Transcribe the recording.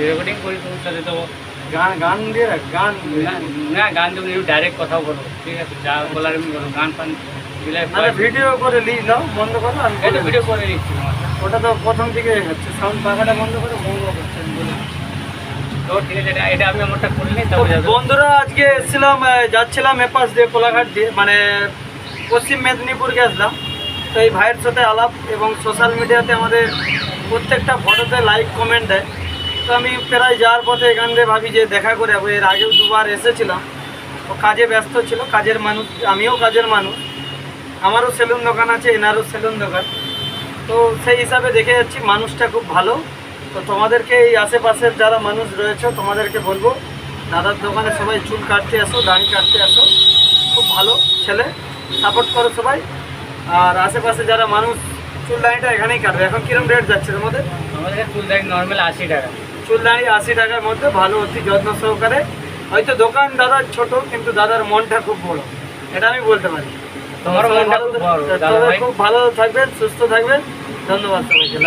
Recording করি তোমার সাথে তো গান গান দিয়ে গান। না- গান তুমি ডাইরেক্ট কথাও বলো ঠিক আছে? যা বলার আমি বলো গান ফান দিলে মানে ভিডিও করে লি নাও বন্ধ করো আমি এটা ভিডিও করে তোমার ওটা তো প্রথম থেকে হচ্ছে সাউন্ড পাখাটা বন্ধ করে বন্ধ করছে বলে বন্ধুরা আজকে এসেছিলাম যাচ্ছিলাম এপাস দিয়ে কোলাঘাট দিয়ে মানে পশ্চিম মেদিনীপুর গেছিলাম তো এই ভাইয়ের সাথে আলাপ এবং সোশ্যাল মিডিয়াতে আমাদের প্রত্যেকটা ফটোতে লাইক কমেন্ট দেয়। তো আমি প্রায় যাওয়ার পথে এখান দিয়ে ভাবি যে দেখা করে যাব। এর আগেও দুবার এসেছিলাম। ও কাজে ব্যস্ত ছিল, কাজের মানুষ, আমিও কাজের মানুষ। আমারও সেলুন দোকান আছে, এনারও সেলুন দোকান। তো সেই হিসাবে দেখে যাচ্ছি মানুষটা খুব ভালো। তো তোমাদেরকে এই আশেপাশের যারা মানুষ রয়েছে, তোমাদেরকে বলব, দাদার দোকানে সবাই চুল কাটতে আসো, দাড়ি কাটতে আসো। খুব ভালো ছেলে সাপোর্ট করো সবাই। আর আশেপাশে যারা মানুষ, চুল দাড়িটা এখানেই কাটবে। এখন কিরম রেট যাচ্ছে তোমাদের? আমাদের চুল দাড়ি নর্মাল আশি টাকা। দাড়ি আশি টাকার মধ্যে ভালো অতি যত্ন সহকারে। হয়তো দোকান দাদার ছোট কিন্তু দাদার মনটা খুব বড়। এটা আমি বলতে পারি। তোমার মনটা খুব ভালো থাকবেন সুস্থ থাকবেন। ধন্যবাদ সবাইকে।